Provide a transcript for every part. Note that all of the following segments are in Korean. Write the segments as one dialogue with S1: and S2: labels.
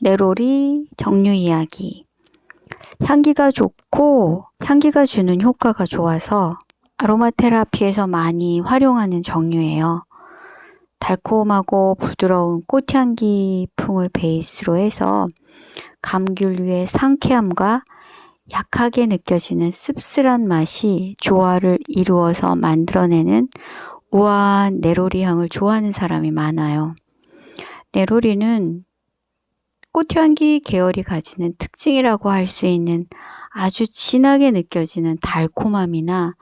S1: 네로리 정류 이야기. 향기가 좋고 향기가 주는 효과가 좋아서 아로마 테라피에서 많이 활용하는 정류예요. 달콤하고 부드러운 꽃향기 풍을 베이스로 해서 감귤류의 상쾌함과 약하게 느껴지는 씁쓸한 맛이 조화를 이루어서 만들어내는 우아한 네로리 향을 좋아하는 사람이 많아요. 네로리는 꽃향기 계열이 가지는 특징이라고 할 수 있는 아주 진하게 느껴지는 달콤함이나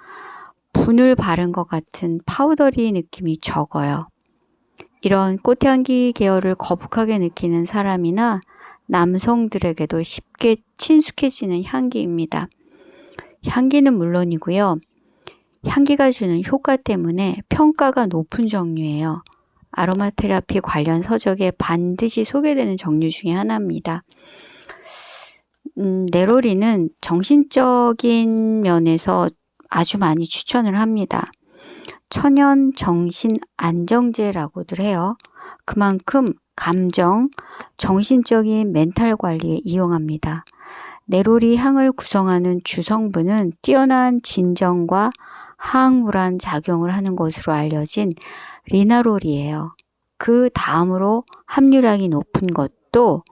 S1: 분을 바른 것 같은 파우더리 느낌이 적어요. 이런 꽃향기 계열을 거북하게 느끼는 사람이나 남성들에게도 쉽게 친숙해지는 향기입니다. 향기는 물론이고요. 향기가 주는 효과 때문에 평가가 높은 종류예요. 아로마 테라피 관련 서적에 반드시 소개되는 종류 중에 하나입니다. 음, 네로리는 정신적인 면에서 아주 많이 추천을 합니다. 천연 정신 안정제라고들 해요. 그만큼 감정, 정신적인 멘탈 관리에 이용합니다. 네로리 향을 구성하는 주성분은 뛰어난 진정과 항물한 작용을 하는 것으로 알려진 리나롤이에요. 그 다음으로 함유량이 높은 것도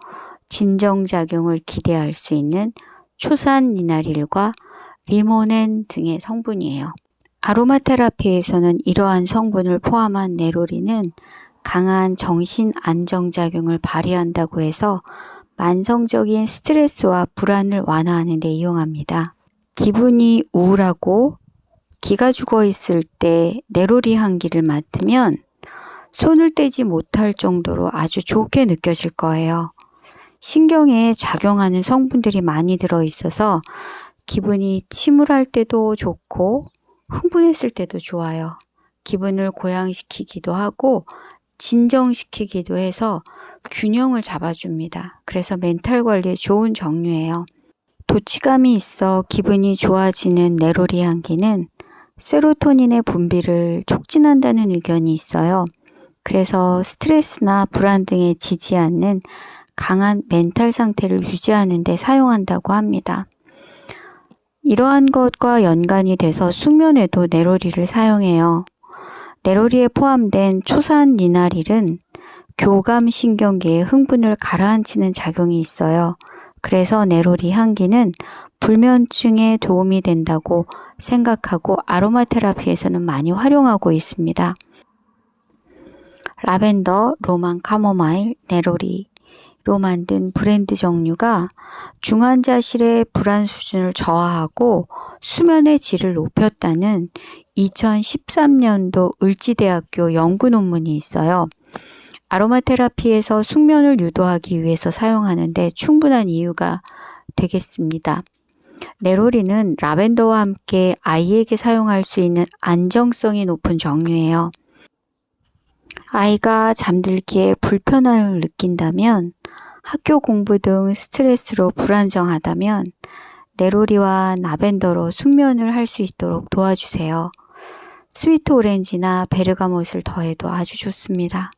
S1: 진정작용을 기대할 수 있는 초산 리나릴과 리모넨 등의 성분이에요. 아로마 테라피에서는 이러한 성분을 포함한 네로리는 강한 정신 안정작용을 발휘한다고 해서 만성적인 스트레스와 불안을 완화하는 데 이용합니다. 기분이 우울하고 기가 죽어 있을 때 네로리 향기를 맡으면 손을 떼지 못할 정도로 아주 좋게 느껴질 거예요. 신경에 작용하는 성분들이 많이 들어 있어서 기분이 침울할 때도 좋고 흥분했을 때도 좋아요. 기분을 고양시키기도 하고 진정시키기도 해서 균형을 잡아줍니다. 그래서 멘탈 관리에 좋은 종류예요. 도치감이 있어 기분이 좋아지는 네로리 향기는 세로토닌의 분비를 촉진한다는 의견이 있어요. 그래서 스트레스나 불안 등에 지지 않는 강한 멘탈 상태를 유지하는 데 사용한다고 합니다. 이러한 것과 연관이 돼서 숙면에도 네로리를 사용해요. 네로리에 포함된 초산 니나릴은 교감 신경계의 흥분을 가라앉히는 작용이 있어요. 그래서 네로리 향기는 불면증에 도움이 된다고 생각하고 아로마 테라피에서는 많이 활용하고 있습니다. 라벤더, 로만 카모마일, 네로리 로 만든 브랜드 종류가 중환자실의 불안 수준을 저하하고 수면의 질을 높였다는 2013년도 을지대학교 연구 논문이 있어요. 아로마 테라피에서 숙면을 유도하기 위해서 사용하는데 충분한 이유가 되겠습니다. 네로리는 라벤더와 함께 아이에게 사용할 수 있는 안정성이 높은 종류예요. 아이가 잠들기에 불편함을 느낀다면 학교 공부 등 스트레스로 불안정하다면 네로리와 라벤더로 숙면을 할 수 있도록 도와주세요. 스위트 오렌지나 베르가못을 더해도 아주 좋습니다.